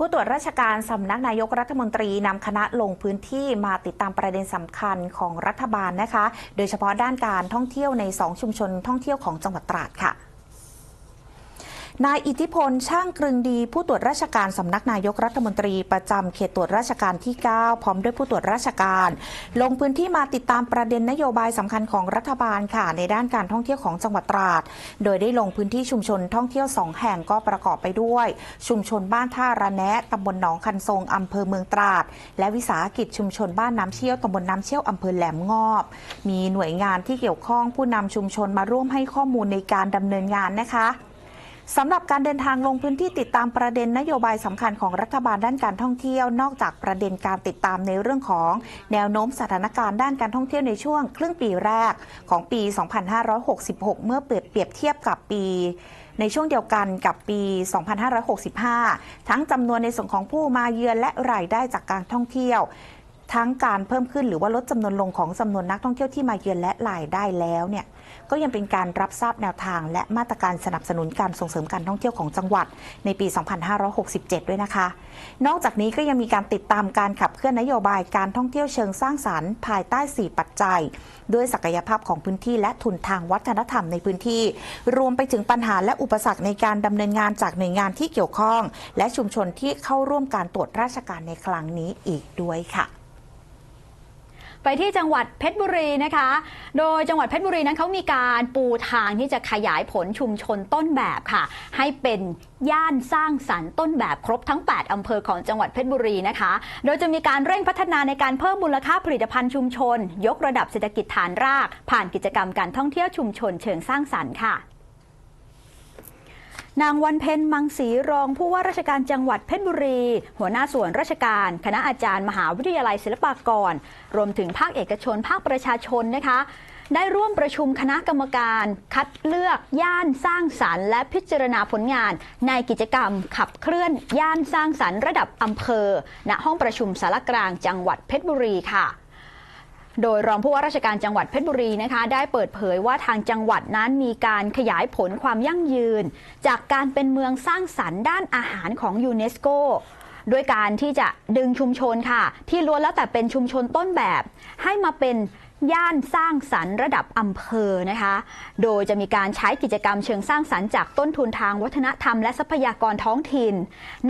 ผู้ตรวจราชการสำนักนายกรัฐมนตรีนำคณะลงพื้นที่มาติดตามประเด็นสำคัญของรัฐบาลนะคะ โดยเฉพาะด้านการท่องเที่ยวใน 2 ชุมชนท่องเที่ยวของจังหวัดตราดค่ะ นายอิทธิพลช่างกรึงดี ผู้ตรวจราชการสำนักนายกรัฐมนตรีประจำเขตตรวจราชการที่ 9 พร้อมด้วยผู้ตรวจราชการ ลงพื้นที่มาติดตามประเด็นนโยบายสำคัญของรัฐบาลค่ะ ในด้านการท่องเที่ยวของจังหวัดตราด โดยได้ลงพื้นที่ชุมชนท่องเที่ยวสองแห่งก็ประกอบไปด้วย ชุมชนบ้านท่าระแนะตำบลหนองคันทรงอำเภอเมืองตราด และวิสาหกิจชุมชนบ้านน้ำเชี่ยวตำบลน้ำเชี่ยวอำเภอแหลมงอบ มีหน่วยงานที่เกี่ยวข้องผู้นำชุมชนมาร่วมให้ข้อมูลในการดำเนินงานนะคะ สำหรับการเดินทางลงพื้นที่ติดตามประเด็นนโยบายสำคัญของรัฐบาลด้านการท่องเที่ยวนอกจากประเด็นการติดตามในเรื่องของแนวโน้มสถานการณ์ด้านการท่องเที่ยวในช่วงครึ่งปีแรกของปี 2566 เมื่อเปรียบเปรียบเทียบกับปีในช่วงเดียวกันกับปี 2565 ทั้งจำนวนในส่วนของผู้มาเยือนและรายได้จากการท่องเที่ยว ทั้งการเพิ่มขึ้นหรือว่าลดจำนวนลงของจำนวนนักท่องเที่ยวที่มาเยือนและรายได้แล้วเนี่ยก็ยังเป็นการรับทราบแนวทาง และมาตรการสนับสนุนการส่งเสริมการท่องเที่ยวของจังหวัดในปี 2567 ด้วยนะคะ นอกจากนี้ก็ยังมีการติดตามการขับเคลื่อนนโยบายการท่องเที่ยวเชิงสร้างสรรค์ ภายใต้ 4 ปัจจัย ด้วยศักยภาพของพื้นที่และทุนทางวัฒนธรรมในพื้นที่ รวมไปถึงปัญหาและอุปสรรคในการดำเนินงานจากหน่วยงานที่เกี่ยวข้อง และชุมชนที่เข้าร่วมการตรวจราชการในครั้งนี้อีกด้วยค่ะ ไปที่จังหวัดเพชรบุรีนะคะ โดยจังหวัดเพชรบุรีนั้นเขามีการปูทางที่จะขยายผลชุมชนต้นแบบค่ะ ให้เป็นย่านสร้างสรรค์ต้นแบบครบทั้ง 8 อำเภอของจังหวัดเพชรบุรีนะคะ โดยจะมีการเร่งพัฒนาในการเพิ่มมูลค่าผลิตภัณฑ์ชุมชน ยกระดับเศรษฐกิจฐานราก ผ่านกิจกรรมการท่องเที่ยวชุมชนเชิงสร้างสรรค์ค่ะ นางวันเพ็ญมังสีรองผู้ว่าราชการจังหวัดเพชรบุรี หัวหน้าส่วนราชการ คณะอาจารย์มหาวิทยาลัยศิลปากร รวมถึงภาคเอกชนภาคประชาชนนะคะ ได้ร่วมประชุมคณะกรรมการ คัดเลือกย่านสร้างสรรค์ และพิจารณาผลงาน ในกิจกรรมขับเคลื่อนย่านสร้างสรรค์ระดับอำเภอ ณห้องประชุมสารกลางจังหวัดเพชรบุรีค่ะ โดยรองผู้ว่าราชการจังหวัดเพชรบุรีนะคะ ได้เปิดเผยว่าทางจังหวัดนั้นมีการขยายผลความยั่งยืน จากการเป็นเมืองสร้างสรรค์ด้านอาหารของยูเนสโกด้วยการที่จะดึงชุมชนค่ะ ที่ล้วนแล้วแต่เป็นชุมชนต้นแบบ ให้มาเป็น ย่านสร้างสรรค์ระดับอำเภอนะคะ โดยจะมีการใช้กิจกรรมเชิงสร้างสรรค์จากต้นทุนทางวัฒนธรรมและทรัพยากรท้องถิ่น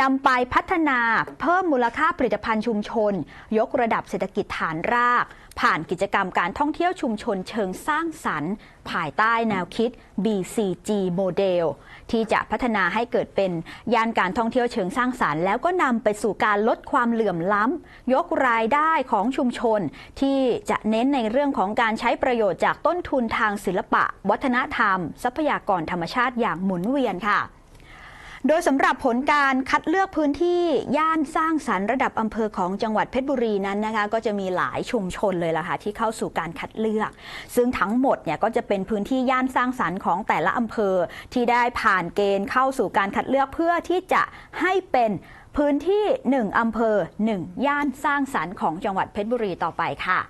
นำไปพัฒนาเพิ่มมูลค่าผลิตภัณฑ์ชุมชน ยกระดับเศรษฐกิจฐานราก ผ่านกิจกรรมการท่องเที่ยวชุมชนเชิงสร้างสรรค์ ภายใต้แนวคิด BCG โมเดลที่จะพัฒนาให้เกิดเป็นย่านการท่องเที่ยวเชิงสร้างสรรค์ แล้วก็นำไปสู่การลดความเหลื่อมล้ำยกรายได้ของชุมชนที่จะเน้นในเรื่องของการใช้ประโยชน์จากต้นทุนทางศิลปะ วัฒนธรรม ทรัพยากรธรรมชาติอย่างหมุนเวียนค่ะ โดยสำหรับผลการคัดเลือกพื้นที่ย่านสร้างสรรค์ระดับอำเภอของจังหวัดเพชรบุรีนั้นนะคะ ก็จะมีหลายชุมชนเลยล่ะค่ะที่เข้าสู่การคัดเลือก ซึ่งทั้งหมดเนี่ยก็จะเป็นพื้นที่ย่านสร้างสรรค์ของแต่ละอำเภอที่ได้ผ่านเกณฑ์เข้าสู่การคัดเลือกเพื่อที่จะให้เป็นพื้นที่ 1 อำเภอ 1 ย่านสร้างสรรค์ของจังหวัดเพชรบุรีต่อไปค่ะ